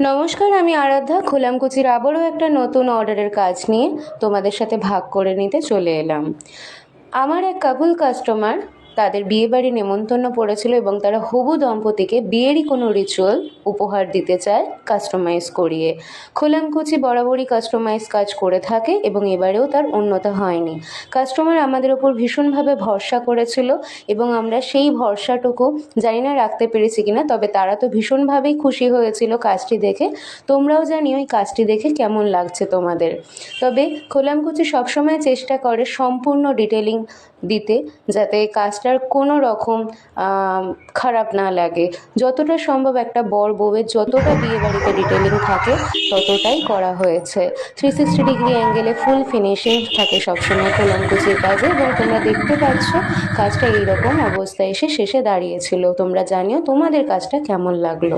নমস্কার, আমি আরাধ্যা। খোলামকুচির আবারও একটা নতুন অর্ডারের কাজ নিয়ে তোমাদের সাথে ভাগ করে নিতে চলে এলাম। আমার এক কাবুল কাস্টমার তাদের বিয়েবাড়ি নেমন্তন্ন পড়েছিল এবং তারা হবু দম্পতিকে বিয়েরই কোনো রিচুয়াল উপহার দিতে চায় কাস্টমাইজ করিয়ে। খোলামকুচি বরাবরই কাস্টমাইজ কাজ করে থাকে এবং এবারেও তার উন্নত হয়নি। কাস্টমার আমাদের ওপর ভীষণভাবে ভরসা করেছিল এবং আমরা সেই ভরসাটুকু জানি না রাখতে পেরেছি কিনা, তবে তারা তো ভীষণভাবেই খুশি হয়েছিল কাজটি দেখে। তোমরাও জানিও ওই কাজটি দেখে কেমন লাগছে তোমাদের। তবে খোলামকুচি সবসময় চেষ্টা করে সম্পূর্ণ ডিটেলিং দিতে, যাতে কাজটার কোনো রকম খারাপ না লাগে। যতটা সম্ভব একটা বর বউয়ের যতটা বিয়ে বাড়িতে ডিটেলিং থাকে, ততটাই করা হয়েছে। থ্রি সিক্সটি ডিগ্রি অ্যাঙ্গেলে ফুল ফিনিশিং থাকে সবসময় কোলামকুচির কাজে এবং তোমরা দেখতে পাচ্ছ কাজটা এইরকম অবস্থায় এসে শেষে দাঁড়িয়েছিল। তোমরা জানিও তোমাদের কাজটা কেমন লাগল।